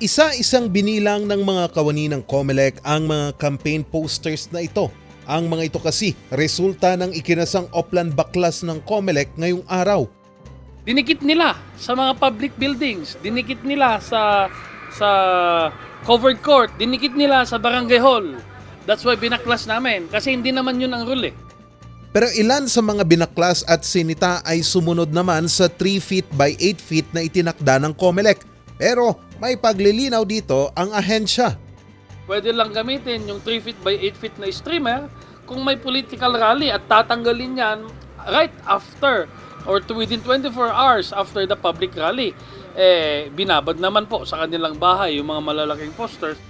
Isa-isang binilang ng mga kawani ng COMELEC ang mga campaign posters na ito. Ang mga ito kasi resulta ng ikinasang Oplan Baklas ng COMELEC ngayong araw. Dinikit nila sa mga public buildings, dinikit nila sa sa covered court, dinikit nila sa barangay hall. That's why binaklas namin kasi hindi naman yun ang rule eh. Pero ilan sa mga binaklas at sinita ay sumunod naman sa 3 feet by 8 feet na itinakda ng COMELEC. Pero may paglilinaw dito ang ahensya. Pwede lang gamitin yung 3 feet by 8 feet na streamer kung may political rally at tatanggalin yan right after or within 24 hours after the public rally. Eh, binabad naman po sa kanilang bahay yung mga malalaking posters.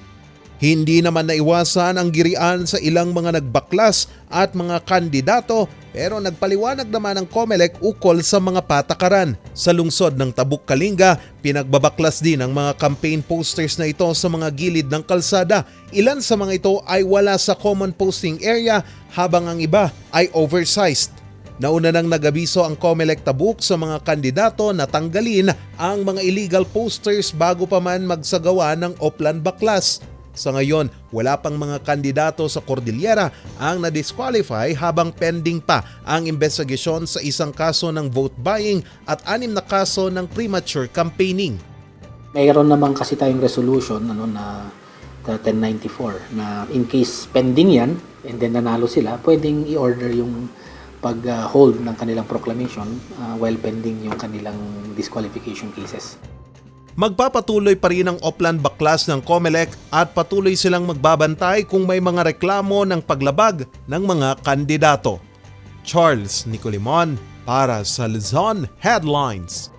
Hindi naman naiwasan ang girian sa ilang mga nagbaklas at mga kandidato pero nagpaliwanag naman ang COMELEC ukol sa mga patakaran. Sa lungsod ng Tabuk Kalinga, pinagbabaklas din ang mga campaign posters na ito sa mga gilid ng kalsada. Ilan sa mga ito ay wala sa common posting area habang ang iba ay oversized. Nauna nang nagabiso ang COMELEC Tabuk sa mga kandidato na tanggalin ang mga illegal posters bago pa man magsagawa ng Oplan Baklas. Sa ngayon, wala pang mga kandidato sa Cordillera ang na-disqualify habang pending pa ang investigasyon sa isang kaso ng vote buying at anim na kaso ng premature campaigning. Mayroon naman kasi tayong resolution ano na na 1094 na in case pending yan and then nanalo sila, pwedeng i-order yung pag-hold ng kanilang proclamation uh, while pending yung kanilang disqualification cases. Magpapatuloy pa rin ang Oplan Baklas ng COMELEC at patuloy silang magbabantay kung may mga reklamo ng paglabag ng mga kandidato. Charles Nicolimon para sa Luzon Headlines.